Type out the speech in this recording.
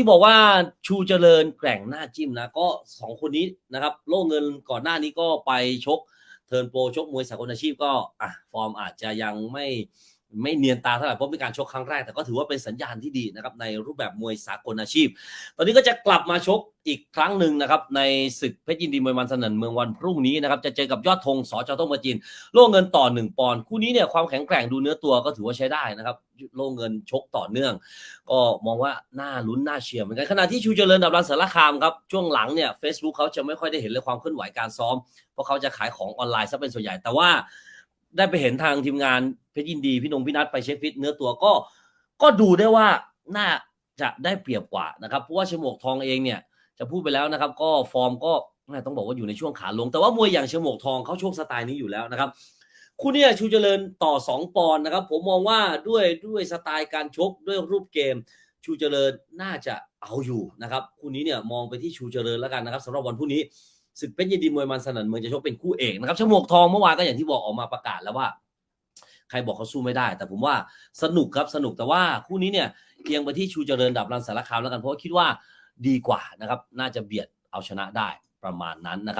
ที่บอกว่าชูเจริญแกร่งหน้าจิ้มนะ ก็สองคนนี้นะครับ โล่เงินก่อนหน้านี้ก็ไปชก เทิร์นโปรชกมวยสากลอาชีพก็อะฟอร์มอาจจะยังไม่ ไม่เนียนตาเท่าไหร่เพราะเป็นการชกครั้งแรกแต่ก็ถือว่าเป็นสัญญาณที่ดีนะครับในรูปแบบมวยสากลอาชีพ ตอนนี้ก็จะกลับมาชกอีกครั้งหนึ่งนะครับในศึกเพชรยินดีมวยมันสนั่นเมืองวันพรุ่งนี้นะครับจะเจอกับยอดธงสจต้งมาจีนโล่เงินต่อหนึ่งปอนด์คู่นี้เนี่ยความแข็งแกร่งดูเนื้อตัวก็ถือว่าใช้ได้นะครับโล่เงินชกต่อเนื่อง ก็มองว่าน่าลุ้นน่าเชียร์เหมือนกันขณะที่ชูเจริญดับรันสารคามครับช่วงหลังเนี่ย Facebook เขาจะไม่ค่อยได้เห็นเลยความเคลื่อนไหวการซ้อมเพราะเขาจะขายของออนไลน์ซะเป็นส่วนใหญ่แต่ว่า ได้ไปเห็นทางทีมงานเพชรยินดีพี่นงพี่นัทไปเช็คฟิตเนื้อตัวก็ ก็ดูได้ว่าน่าจะได้เปรียบกว่านะครับเพราะว่าชมวกทองเองเนี่ย จะพูดไปแล้วนะครับ ก็ฟอร์มก็ต้องบอกว่าอยู่ในช่วงขาลง แต่ว่ามวยอย่างชมวกทองเขาโชคสไตล์นี้อยู่แล้วนะครับคู่นี้ชูเจริญต่อ 2 ปอนด์นะครับ ผมมองว่าด้วยด้วยสไตล์การชกด้วยรูปเกม ชูเจริญน่าจะเอาอยู่นะครับคู่นี้เนี่ยมองไปที่ชูเจริญแล้วกันนะครับสำหรับวันพรุ่งนี้ ศึกเป็นยินดีมวยมันสนั่นเมืองจะชกเป็นคู่เอกนะครับชั่วโมงทองเมื่อวานก็อย่างที่บอกออกมาประกาศแล้วว่า ใครบอกเขาสู้ไม่ได้ แต่ผมว่าสนุกครับสนุกแต่ว่าคู่นี้เนี่ยเอียงไปที่ชูเจริญดับรันสารคามแล้วกันเพราะว่าคิดว่าดีกว่านะครับ น่าจะเบียดเอาชนะได้ประมาณนั้นนะครับ